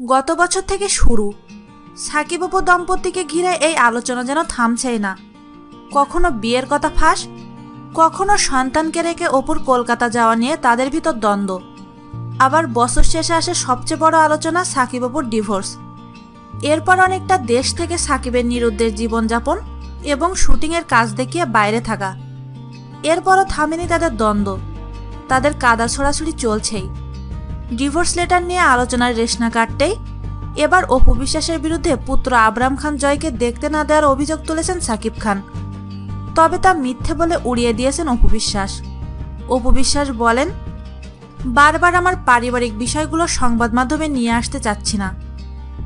গত বছর থেকে শুরু। সাকিব অপু দম্পতিকে ঘিরে এই আলোচনা যেন থামছেই না। কখনো বিয়ের কথা ফাঁস, কখনো সন্তানকে রেখে অপুর কলকাতা যাওয়া নিয়ে তাদের ভিতর দ্বন্দ্ব। আবার বছর শেষে আসে সবচেয়ে বড় আলোচনা সাকিব অপুর ডিভোর্স। এরপর অনেকটা দেশ থেকে সাকিবের নিরুদ্দেশ জীবনযাপন এবং শুটিংয়ের কাজ দেখিয়ে বাইরে থাকা। এরপরও থামেনি তাদের দ্বন্দ্ব। তাদের কাদা ছড়াছড়ি চলছেই। ডিভোর্স লেটার নিয়ে আলোচনার রেশনা কাটতেই এবার অপু বিশ্বাসের বিরুদ্ধে পুত্র আবরাম খান জয়কে দেখতে না দেওয়ার অভিযোগ তুলেছেন সাকিব খান। তবে তা মিথ্যে বলে উড়িয়ে দিয়েছেন অপু বিশ্বাস। অপু বিশ্বাস বলেন, বারবার আমার পারিবারিক বিষয়গুলো সংবাদ মাধ্যমে নিয়ে আসতে চাচ্ছি না।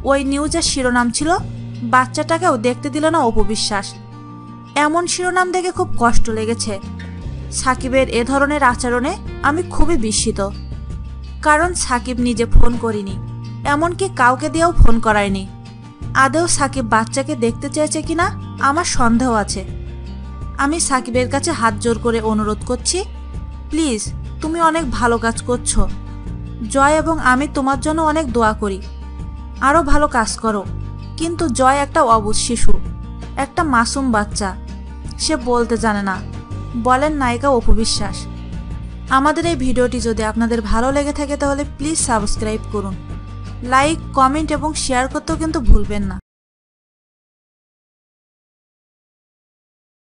ওই নিউজের শিরোনাম ছিল, বাচ্চাটাকেও দেখতে দিল না অপু বিশ্বাস। এমন শিরোনাম দেখে খুব কষ্ট লেগেছে। সাকিবের এ ধরনের আচরণে আমি খুবই বিস্মিত। কারণ সাকিব নিজে ফোন করিনি, এমনকি কাউকে দিয়েও ফোন করায়নি। আদেও সাকিব বাচ্চাকে দেখতে চেয়েছে কিনা আমার সন্দেহ আছে। আমি সাকিবের কাছে হাত জোর করে অনুরোধ করছি, প্লিজ, তুমি অনেক ভালো কাজ করছ। জয় এবং আমি তোমার জন্য অনেক দোয়া করি। আরও ভালো কাজ করো। কিন্তু জয় একটা অবুজ শিশু, একটা মাসুম বাচ্চা। সে বলতে জানে না। বলেন নায়িকা অপু বিশ্বাস। আমাদের এই ভিডিওটি যদি আপনাদের ভালো লেগে থাকে তাহলে প্লিজ সাবস্ক্রাইব করুন। লাইক, কমেন্ট এবং শেয়ার করতেও কিন্তু ভুলবেন না।